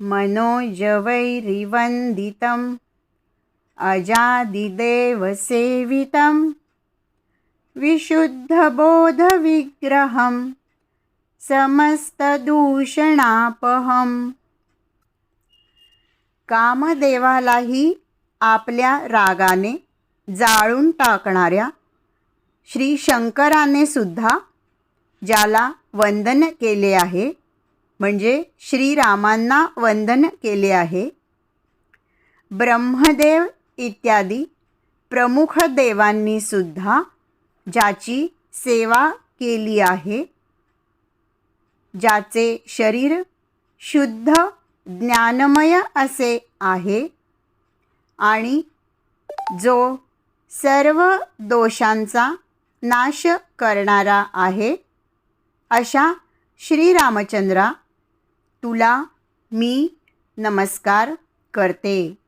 मनोजवैरिवन्दितम्। अजादिदेवसेवितं विशुद्धबोधविग्रहं समस्तदूषणापहम्। कामदेवालाही आपल्या रागाने जाळून टाकणाऱ्या श्री शंकराने सुद्धा ज्याला वंदन केले आहे म्हणजे श्रीरामांना वंदन केले आहे. ब्रह्मदेव इत्यादी प्रमुख देवांनी सुद्धा ज्याची सेवा केली आहे ज्याचे शरीर शुद्ध ज्ञानमय असे आहे आणि जो सर्व दोषांचा नाश करणारा आहे अशा श्रीरामचंद्रा तुला मी नमस्कार करते.